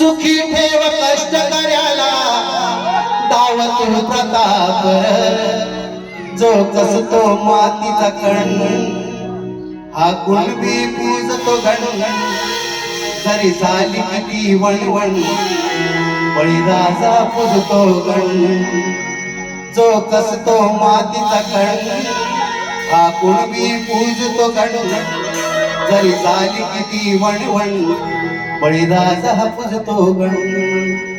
सुखी ठेव कष्ट कर्याला. दावत प्रताप प्रतापर जो कसतो मातीचा कण. हा कुणबी पूजतो गण जरी झाली किती वणवण बळीराजा पूजतो गण जो कसतो मातीचा कण हा कुणबी पूजतो गण जरी झाली किती वणवण बळीराजा हपतो गणू.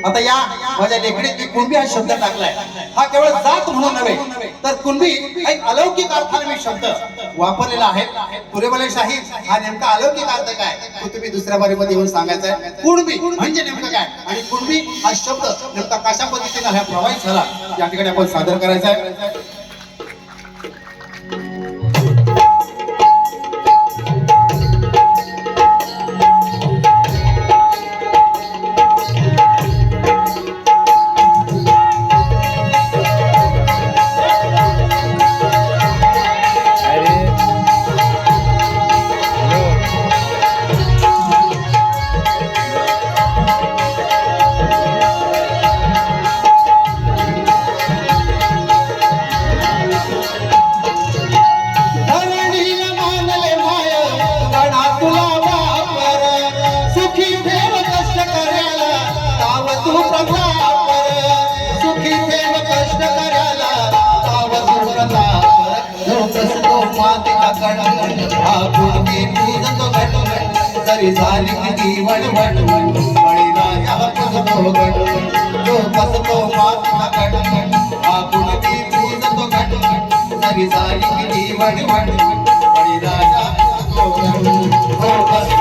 आता या माझ्या लेखणीत मी कुणबी हा शब्द टाकलाय. हा केवळ जात म्हणून नव्हे तर कुणबी एक अलौकिक अर्थाने मी शब्द वापरलेला आहे. पुरेबले शाही हा नेमका अलौकिक अर्थ काय? तो तुम्ही दुसऱ्या बारीमध्ये येऊन सांगायचा आहे. कुणबी म्हणजे नेमकं काय? आणि कुणबी हा शब्द नेमका कशा पद्धतीने हा प्रवाहित झाला? या ठिकाणी आपण सादर करायचा आहे. कसतो मातीला कण हा गुणगी पूजतो गण जरी झाली किती वणवण बळीराजा पूजतो गण जो कसतो मातीला कण हा गुणगी पूजतो गण जरी झाली किती वणवण बळीराजा पूजतो गण जो कसतो राजगिरी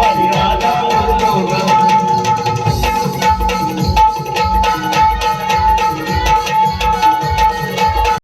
Father.